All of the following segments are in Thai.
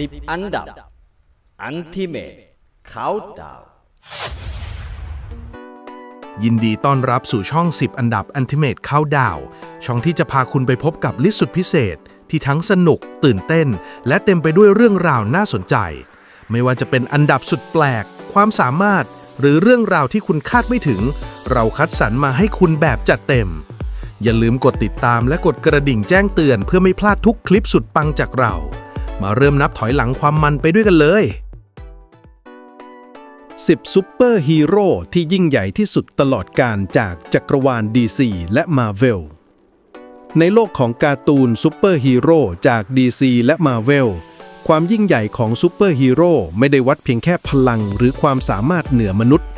10อันดับ Ultimate Countdown ยินดีต้อนรับสู่ช่อง 10 อันดับ Ultimate Countdown ช่องที่จะพาคุณไปพบกับลิสต์สุดพิเศษ ที่ทั้งสนุก ตื่นเต้น และเต็มไปด้วยเรื่องราวน่าสนใจ ไม่ว่าจะเป็นอันดับสุดแปลก ความสามารถ หรือเรื่องราวที่คุณคาดไม่ถึง เราคัดสรรมาให้คุณแบบจัดเต็ม อย่าลืมกดติดตามและกดกระดิ่งแจ้งเตือน เพื่อไม่พลาดทุกคลิปสุดปังจากเรา มาเริ่มนับถอยหลังความมันไปด้วยกันเลย 10ซูเปอร์ฮีโร่ที่ยิ่งใหญ่ที่สุดตลอดการจากจักรวาล DC และ Marvel ในโลกของการ์ตูนซูเปอร์ฮีโร่จาก DC และ Marvel ความยิ่งใหญ่ของซูเปอร์ฮีโร่ไม่ได้วัดเพียงแค่พลังหรือความสามารถเหนือมนุษย์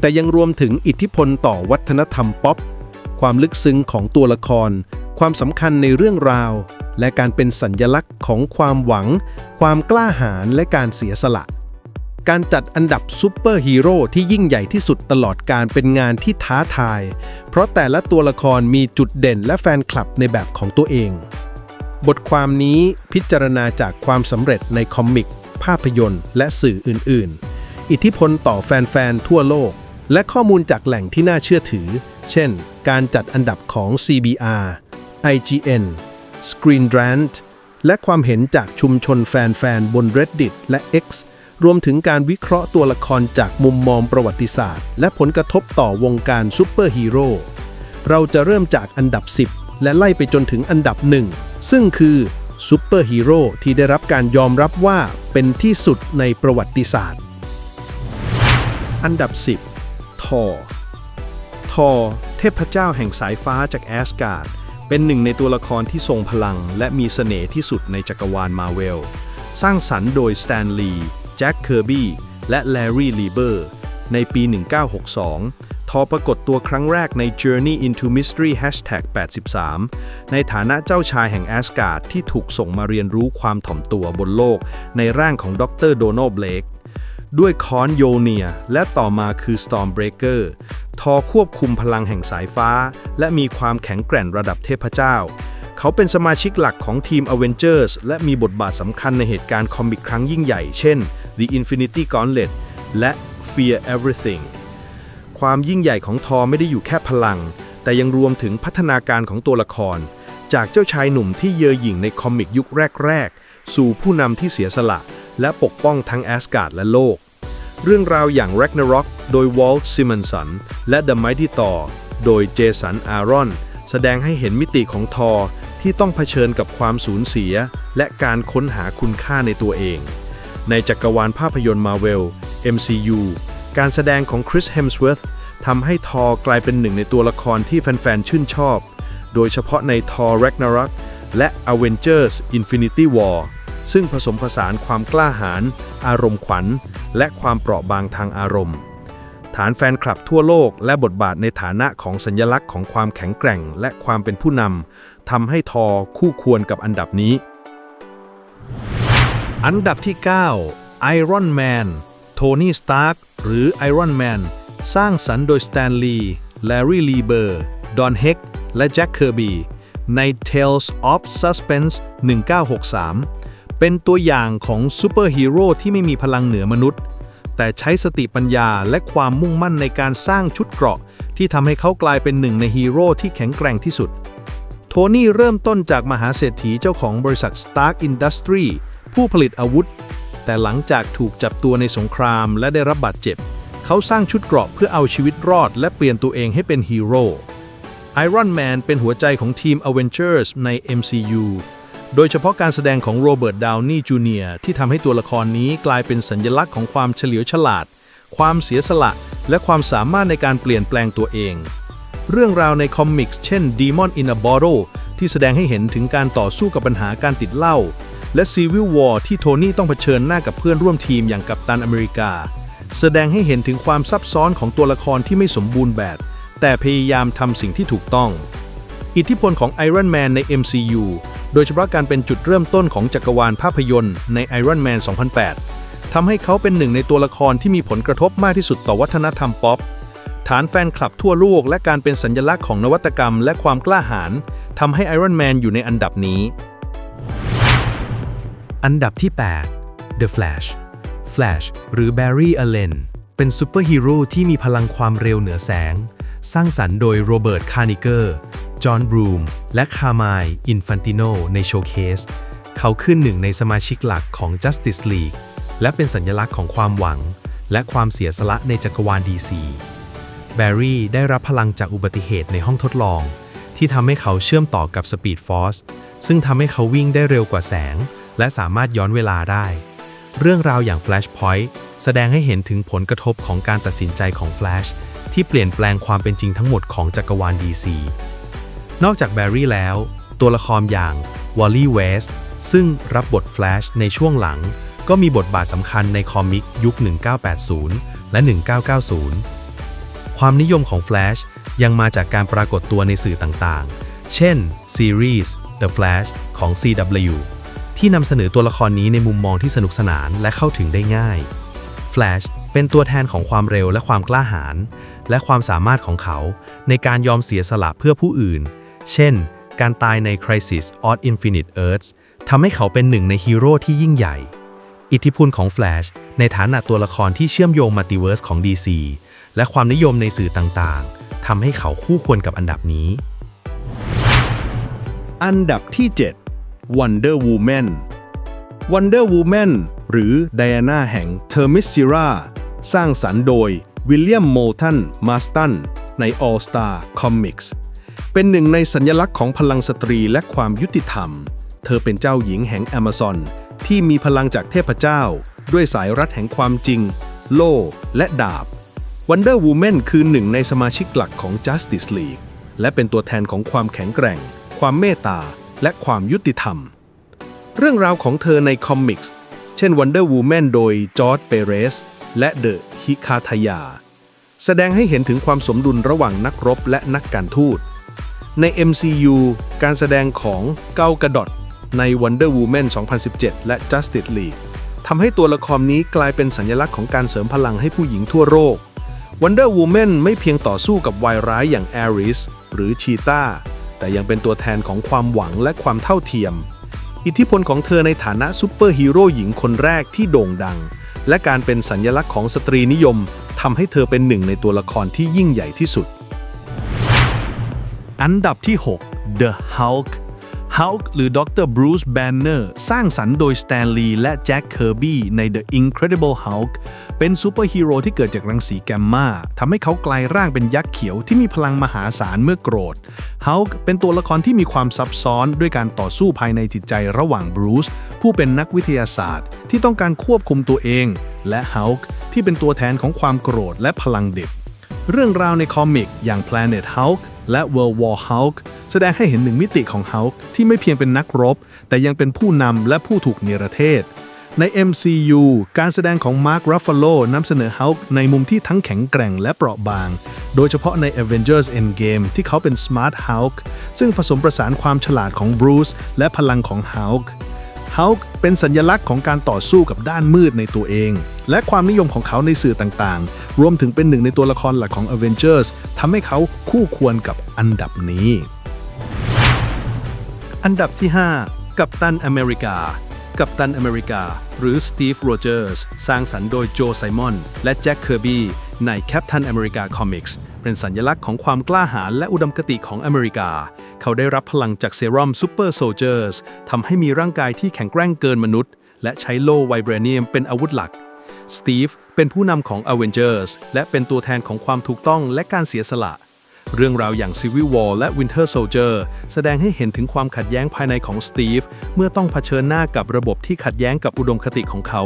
แต่ยังรวมถึงอิทธิพลต่อวัฒนธรรมป๊อป ความลึกซึ้งของตัวละคร ความสำคัญในเรื่องราว และการเป็นสัญญลักษณ์ของความหวัง ความกล้าหาญและการเสียสละ การจัดอันดับซูเปอร์ฮีโร่ที่ยิ่งใหญ่ที่สุดตลอดการเป็นงานที่ท้าทาย เพราะแต่ละตัวละครมีจุดเด่นและแฟนคลับในแบบของตัวเอง บทความนี้พิจารณาจากความสำเร็จในคอมิก ภาพยนตร์ และสื่ออื่น ๆ อิทธิพลต่อแฟน ๆ ทั่วโลก และข้อมูลจากแหล่งที่น่าเชื่อถือ เช่น การจัดอันดับของ CBR IGN Screen Rant และความเห็นจากชุมชนแฟนๆ บน Reddit และ X รวมถึงการวิเคราะห์ตัวละครจากมุมมองประวัติศาสตร์ และผลกระทบต่อวงการซูเปอร์ฮีโร่ เราจะเริ่มจากอันดับ 10 และไล่ไปจนถึงอันดับหนึ่งซึ่งคือซูเปอร์ฮีโร่ที่ได้รับการยอมรับว่าเป็นที่สุดในประวัติศาสตร์ อันดับ 10 ทอ ทอ เทพเจ้าแห่งสายฟ้าจากแอสการ์ด เป็นหนึ่งในตัวละครที่ทรงพลัง และมีเสน่ห์ที่สุดในจักรวาลมาเวล สร้างสรรค์โดยสแตนลีย์แจ็คเคอร์บี้และแลรี่ลีเบอร์ในปี 1962 ทอปรากฏตัวครั้งแรกใน Journey into Mystery Hashtag 83 ในฐานะเจ้าชายแห่งแอสการ์ดที่ถูกส่งมาเรียนรู้ความถ่อมตัวบนโลก ในร่างของดรโดนัลด์เบลก ด้วยค้อนโยเนีย และต่อมาคือ Stormbreaker ทอควบคุมพลังแห่งสายฟ้า และมีความแข็งแกร่งระดับเทพเจ้า เขาเป็นสมาชิกหลักของทีม Avengers และมีบทบาทสำคัญในเหตุการณ์คอมิกครั้งยิ่งใหญ่ เช่น The Infinity Gauntlet และ Fear Everything ความยิ่งใหญ่ของทอไม่ได้อยู่แค่พลัง แต่ยังรวมถึงพัฒนาการของตัวละคร จากเจ้าชายหนุ่มที่เยอหยิ่งในคอมิกยุคแรก ๆ สู่ผู้นำที่เสียสละ และปกป้องทั้งแอสการ์ดและโลก เรื่องราวอย่าง Ragnarok โดยวอลต์ซิมมอนสันและ The Mighty Thor โดยเจสันอารอน แสดงให้เห็นมิติของทอที่ต้องเผชิญกับความสูญเสีย และการค้นหาคุณค่าในตัวเอง ในจักรวาลภาพยนตร์มาเวล MCU การแสดงของคริสเฮมสเวิร์ธทำให้ทอกลายเป็นหนึ่งในตัวละครที่แฟนๆ ชื่นชอบ โดยเฉพาะใน Thor Ragnarok และ Avengers Infinity War ซึ่งผสมผสานความกล้าหาญอารมณ์ขวัญ และความเปราะบางทางอารมณ์ ฐานแฟนคลับทั่วโลกและบทบาทในฐานะของสัญลักษณ์ของความแข็งแกร่ง และความเป็นผู้นำทำให้ทอคู่ควรกับอันดับนี้ อันดับที่ 9 Iron Man โทนี่สตาร์กหรือ Iron Man สร้างสรรค์โดยสแตนลีย์แลรี่ลีเบอร์ดอนเฮกและแจ็คเคอร์บีใน Tales of Suspense 1963 เป็นตัวอย่างของซูเปอร์ฮีโร่ที่ไม่มีพลังเหนือมนุษย์ แต่ใช้สติปัญญาและความมุ่งมั่นในการสร้างชุดเกราะ ที่ทำให้เขากลายเป็นหนึ่งในฮีโร่ที่แข็งแกร่งที่สุด โทนี่เริ่มต้นจากมหาเศรษฐีเจ้าของบริษัท Stark Industry ผู้ผลิตอาวุธ แต่หลังจากถูกจับตัวในสงครามและได้รับบาดเจ็บ เขาสร้างชุดเกราะเพื่อเอาชีวิตรอด และเปลี่ยนตัวเองให้เป็นฮีโร่ Iron Man เป็นหัวใจของทีม Avengers ใน MCU โดยเฉพาะการแสดงของโรเบิร์ต ดาวนีย์จูเนียร์ที่ทำให้ตัวละครนี้กลายเป็นสัญลักษณ์ของความเฉลียวฉลาด ความเสียสละ และความสามารถในการเปลี่ยนแปลงตัวเอง เรื่องราวในคอมิกส์เช่น Demon in a Bottle ที่แสดงให้เห็นถึงการต่อสู้กับปัญหาการติดเหล้าและ Civil War ที่โทนี่ต้องเผชิญหน้ากับเพื่อนร่วมทีมอย่างกัปตันอเมริกา แสดงให้เห็นถึงความซับซ้อนของตัวละครที่ไม่สมบูรณ์แบบ แต่พยายามทำสิ่งที่ถูกต้อง อิทธิพลของ Iron Man ใน MCU โดยเฉพาะการเป็นจุดเริ่มต้นของจักรวาลภาพยนตร์ใน Iron Man 2008 ทำให้เขาเป็นหนึ่งในตัวละครที่มีผลกระทบมากที่สุดต่อวัฒนธรรมป๊อป ฐานแฟนคลับทั่วโลกและการเป็นสัญลักษณ์ของนวัตกรรมและความกล้าหาญทำให้ Iron Man อยู่ในอันดับนี้ อันดับที่ 8 The Flash Flash หรือ Barry Allen เป็นซูเปอร์ฮีโร่ที่มีพลังความเร็วเหนือแสง สร้างสรรค์โดยโรเบิร์ต คาร์นิเกอร์ จอห์น บรูม และคาร์มายอินฟันติโนในโชว์เคส เขาขึ้นหนึ่งในสมาชิกหลักของ Justice League และเป็นสัญลักษณ์ของความหวัง และความเสียสละในจักรวาล DC แบร์รี่ได้รับพลังจากอุบัติเหตุในห้องทดลอง ที่ทำให้เขาเชื่อมต่อกับสปีดฟอร์สซึ่งทำให้เขาวิ่งได้เร็วกว่าแสง และสามารถย้อนเวลาได้ เรื่องราวอย่าง Flashpoint แสดงให้เห็นถึงผลกระทบของการตัดสินใจของ Flash ที่เปลี่ยนแปลงความเป็นจริงทั้งหมดของจักรวาล DC นอกจากแบร์รี่แล้ว ตัวละครอย่างวอลลี่เวสซึ่งรับบท Flash ในช่วงหลัง ก็มีบทบาทสำคัญในคอมิกยุค 1980 และ 1990 ความนิยมของ Flash ยังมาจากการปรากฏตัวในสื่อต่างๆ เช่นซีรีส์ The Flash ของ CW ที่นำเสนอตัวละครนี้ในมุมมองที่สนุกสนานและเข้าถึงได้ง่าย Flash เป็นตัวแทนของความเร็วและความกล้าหาญ และความสามารถของเขาในการยอมเสียสละเพื่อผู้อื่น เช่น การตายใน Crisis on Infinite Earths ทำให้เขาเป็นหนึ่งในฮีโร่ที่ยิ่งใหญ่ อิทธิพลของ Flash ในฐานะตัวละครที่เชื่อมโยงมัลติเวิร์สของ DC และความนิยมในสื่อต่างๆ ทำให้เขาคู่ควรกับอันดับนี้ อันดับที่ 7 Wonder Woman Wonder Woman หรือ Diana แห่ง Themyscira สร้างสรรค์โดย วิลเลียมโมทันมาสตันใน All Star Comics เป็นหนึ่งในสัญลักษณ์ของพลังสตรีและความยุติธรรม เธอเป็นเจ้าหญิงแห่ง Amazon ที่มีพลังจากเทพเจ้า ด้วยสายรัดแห่งความจริง โล่ และดาบ Wonder Woman คือหนึ่งในสมาชิกหลักของ Justice League และเป็นตัวแทนของความแข็งแกร่ง ความเมตตา และความยุติธรรม เรื่องราวของเธอในคอมิกส์ เช่น Wonder Woman โดยจอร์ดเปเรส และเดอะฮิคาทายา แสดงให้เห็นถึงความสมดุลระหว่างนักรบและนักการทูต ใน MCU การแสดงของเกากระดดใน Wonder Woman 2017 และ Justice League ทำให้ตัวละครนี้กลายเป็นสัญลักษณ์ของการเสริมพลังให้ผู้หญิงทั่วโลก Wonder Woman ไม่เพียงต่อสู้กับวายร้ายอย่าง Ares หรือชีตาแต่ยังเป็นตัวแทนของความหวังและความเท่าเทียม อิทธิพลของเธอในฐานะซูเปอร์ฮีโร่หญิงคนแรกที่โด่งดัง และการเป็นสัญลักษณ์ของสตรีนิยมทำให้เธอเป็นหนึ่งในตัวละครที่ยิ่งใหญ่ที่สุด อันดับที่ 6 The Hulk Hulk หรือ Dr. Bruce Banner สร้างสรรค์โดย Stan Lee และ Jack Kirby ใน The Incredible Hulk เป็นซูเปอร์ฮีโร่ที่เกิดจากรังสีแกมมาทำให้เขากลายร่างเป็นยักษ์เขียวที่มีพลังมหาศาลเมื่อโกรธ Hulk เป็นตัวละครที่มีความซับซ้อนด้วยการต่อสู้ภายในจิตใจระหว่าง Bruce ผู้เป็นนักวิทยาศาสตร์ ที่ต้องการควบคุมตัวเอง และ Hulk ที่เป็นตัวแทนของความโกรธและพลังด็กเรื่องราวในคอมิกอย่าง Planet Hulk และ World War Hulk แสดงให้เห็นหนึ่งมิติของ Hulk ที่ไม่เพียงเป็นนักรบ แต่ยังเป็นผู้นำและผู้ถูกเนรเทศ ใน MCU การแสดงของ Mark Ruffalo นำเสนอ Hulk ในมุมที่ทั้งแข็งแกร่งและเปราะบาง โดยเฉพาะใน Avengers Endgame ที่เขาเป็น Smart Hulk ซึ่งผสมประสานความฉลาดของ Bruce และพลังของ Hulk Hulk เป็นสัญลักษณ์ของการต่อสู้กับด้านมืดในตัวเอง และความนิยมของเขาในสื่อต่างๆ รวมถึงเป็นหนึ่งในตัวละครหลักของ Avengers ทำให้เขาคู่ควรกับอันดับนี้ อันดับที่ 5 กัปตันอเมริกา กัปตันอเมริกา หรือสตีฟโรเจอร์ส สร้างสรรค์โดยโจไซมอน และแจ็คเคอร์บีใน Captain America Comics เป็นสัญลักษณ์ของความกล้าหาญและอุดมคติของอเมริกา เขาได้รับพลังจากเซรั่มซูเปอร์โซเจอร์สทำให้มีร่างกายที่แข็งแกร่งเกินมนุษย์ และใช้โล่ไวเบรเนียมเป็นอาวุธหลัก สตีฟเป็นผู้นำของ Avengers และเป็นตัวแทนของความถูกต้องและการเสียสละ เรื่องราวอย่าง Civil War และ Winter Soldier แสดงให้เห็นถึงความขัดแย้งภายในของสตีฟเมื่อต้องเผชิญหน้ากับระบบที่ขัดแย้งกับอุดมคติของเขา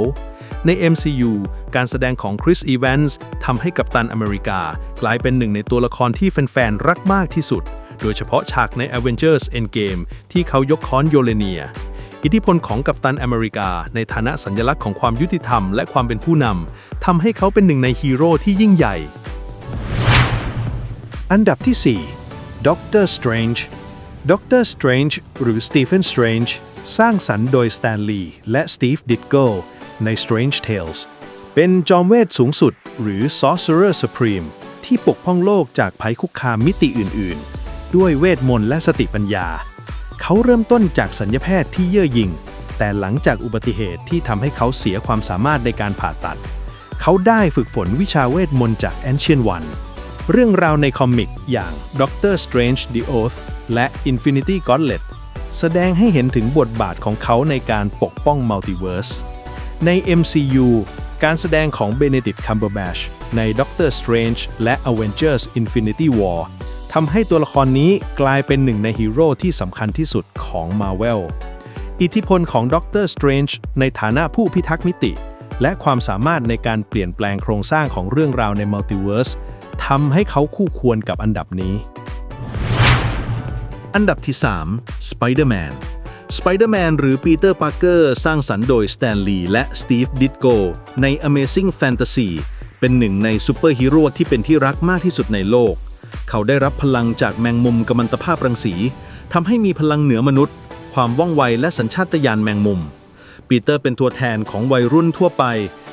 ใน MCU การแสดงของคริสอีแวนส์ทำให้กัปตันอเมริกา กลายเป็นหนึ่งในตัวละครที่แฟนๆ รักมากที่สุด โดยเฉพาะฉากใน Avengers Endgame ที่เขายกค้อนโยเลเนีย อิทธิพลของกัปตันอเมริกา ในฐานะสัญลักษณ์ของความยุติธรรมและความเป็นผู้นำทำให้เขาเป็นหนึ่งในฮีโร่ที่ยิ่งใหญ่ อันดับที่4 Doctor Strange Doctor Strange หรือ Stephen Strange สร้างสรรค์โดย Stan Lee และ Steve Ditko ใน Strange Tales เป็นจอมเวทสูงสุดหรือ Sorcerer Supreme ที่ปกป้องโลกจากภัยคุกคามมิติอื่น ๆ ด้วยเวทมนต์และสติปัญญา เขาเริ่มต้นจากสัญญาแพทย์ที่เย่อหยิ่ง แต่หลังจากอุบัติเหตุที่ทำให้เขาเสียความสามารถในการผ่าตัด เขาได้ฝึกฝนวิชาเวทมนต์จาก Ancient One เรื่องราวในคอมิกอย่าง Doctor Strange the Oath และ Infinity Gauntlet แสดงให้เห็นถึงบทบาทของเขาในการปกป้องมัลติเวิร์ส ใน MCU การแสดงของ Benedict Cumberbatch ใน Doctor Strange และ Avengers Infinity War ทำให้ตัวละครนี้กลายเป็นหนึ่งในฮีโร่ที่สำคัญที่สุดของ Marvel อิทธิพลของ Doctor Strange ในฐานะผู้พิทักษ์มิติ และความสามารถในการเปลี่ยนแปลงโครงสร้างของเรื่องราวในมัลติเวิร์สทำให้เขาคู่ควรกับอันดับนี้ อันดับที่ 3 Spider-Man Spider-Man หรือ Peter Parker สร้างสรรค์โดย Stan Lee และ Steve Ditko ใน Amazing Fantasy เป็นหนึ่งในซูเปอร์ฮีโร่ที่เป็นที่รักมากที่สุดในโลก เขาได้รับพลังจากแมงมุมกัมมันตภาพรังสีทำให้มีพลังเหนือมนุษย์ ความว่องไวและสัญชาตญาณแมงมุม ปีเตอร์เป็นตัวแทนของวัยรุ่นทั่วไป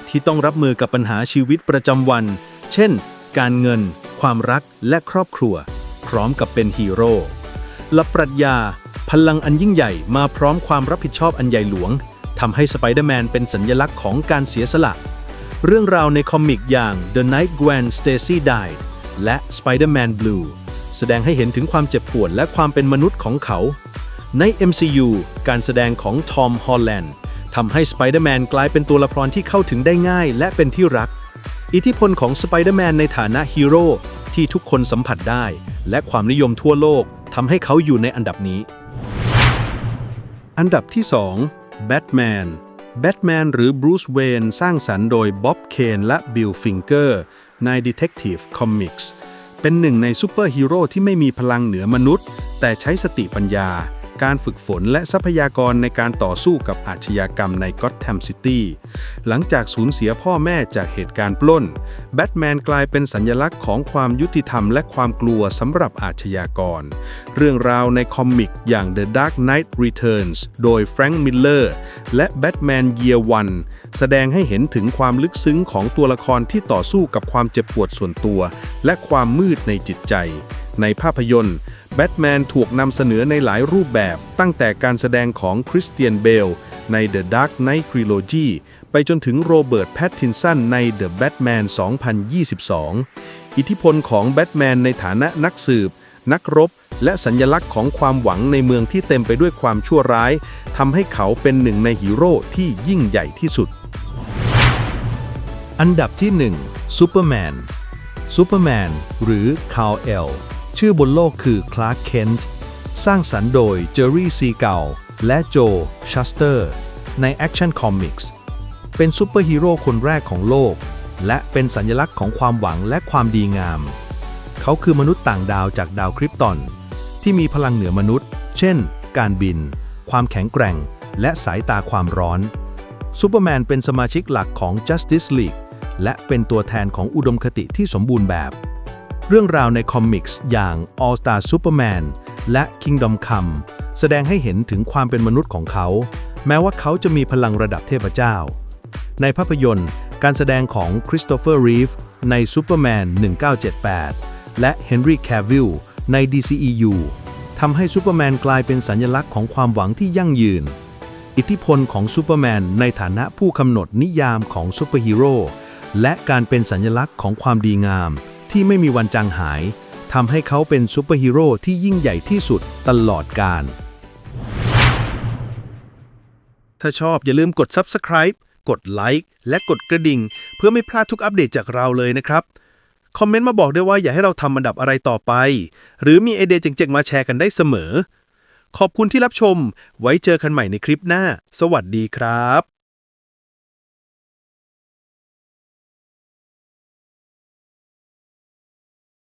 ที่ต้องรับมือกับปัญหาชีวิตประจำวัน เช่น การเงิน ความรักและครอบครัว พร้อมกับเป็นฮีโร่และปรัชญา พลังอันยิ่งใหญ่มาพร้อมความรับผิดชอบอันใหญ่หลวงทำให้สไปเดอร์แมนเป็นสัญญลักษณ์ของการเสียสละ เรื่องราวในคอมิกอย่าง The Night Gwen Stacy Died และ Spider-Man Blue แสดงให้เห็นถึงความเจ็บปวดและความเป็นมนุษย์ของเขา ใน MCU การแสดงของทอมฮอลแลนด์ทำให้สไปเดอร์แมนกลายเป็นตัวละครที่เข้าถึงได้ง่ายและเป็นที่รัก อิทธิพลของสไปเดอร์แมนในฐานะฮีโร่ที่ทุกคนสัมผัสได้ และความนิยมทั่วโลกทำให้เขาอยู่ในอันดับนี้ อันดับที่2แบทแมนแบทแมนหรือบรูซเวนสร้างสรรค์โดยบ๊อบเคนและบิลฟิงเกอร์ใน Detective Comics เป็นหนึ่งในซูเปอร์ฮีโร่ที่ไม่มีพลังเหนือมนุษย์ แต่ใช้สติปัญญา การฝึกฝนและทรัพยากรในการต่อสู้กับอาชญากรรมในก็ t แ a มซิตี้หลังจากสูญเสียพ่อแม่จากเหตุการณ์ปล้น แบทแมนกลายเป็นสัญลักษณ์ของความยุติธรรมและความกลัวสำหรับอาชญากร เรื่องราวในคอมิกอย่าง The Dark Knight Returns โดยแฟรงค์มิลเลอร์และ Batman Year One แสดงให้เห็นถึงความลึกซึ้งของตัวละครที่ต่อสู้กับความเจ็บปวดส่วนตัว และความมืดในจิตใจ ในภาพยนตร์ แบทแมนถูกนำเสนอในหลายรูปแบบ ตั้งแต่การแสดงของคริสเตียนเบลใน The Dark Knight Trilogy ไปจนถึงโรเบิร์ตแพตตินสันใน The Batman 2022 อิทธิพลของแบทแมนในฐานะนักสืบ นักรบ และสัญลักษณ์ของความหวังในเมืองที่เต็มไปด้วยความชั่วร้ายทำให้เขาเป็นหนึ่งในฮีโร่ที่ยิ่งใหญ่ที่สุด อันดับที่1ซูเปอร์แมนซูเปอร์แมนหรือคา l เอล ชื่อบนโลกคือคลาร์กเคนต์สร้างสรรค์โดยเจอรี่ซีเกลและโจชัสเตอร์ใน Action Comics เป็นซูเปอร์ฮีโร่คนแรกของโลก และเป็นสัญลักษณ์ของความหวังและความดีงาม เขาคือมนุษย์ต่างดาวจากดาวคริปตอน ที่มีพลังเหนือมนุษย์ เช่น การบิน ความแข็งแกร่ง และสายตาความร้อนซูเปอร์แมนเป็นสมาชิกหลักของ Justice League และเป็นตัวแทนของอุดมคติที่สมบูรณ์แบบ เรื่องราวในคอมิกส์อย่าง All Star Superman และ Kingdom Come แสดงให้เห็นถึงความเป็นมนุษย์ของเขา แม้ว่าเขาจะมีพลังระดับเทพเจ้า ในภาพยนตร์ การแสดงของคริสโตเฟอร์รีฟใน Superman 1978 และ Henry Cavill ใน DCEU ทำให้ซูเปอร์แมนกลายเป็นสัญลักษณ์ของความหวังที่ยั่งยืน อิทธิพลของซูเปอร์แมนในฐานะผู้กำหนดนิยามของซูเปอร์ฮีโร่และการเป็นสัญลักษณ์ของความดีงาม ที่ไม่มีวันจางหายทำให้เขาเป็นซูเปอร์ฮีโร่ที่ยิ่งใหญ่ที่สุดตลอดกาลถ้าชอบอย่าลืมกด Subscribe กดไลค์และกดกระดิ่ง เพื่อไม่พลาดทุกอัปเดตจากเราเลยนะครับ คอมเมนต์มาบอกด้วยว่าอยากให้เราทำอันดับอะไรต่อไป หรือมีไอเดียเจ๋งๆมาแชร์กันได้เสมอ ขอบคุณที่รับชม ไว้เจอกันใหม่ในคลิปหน้า สวัสดีครับ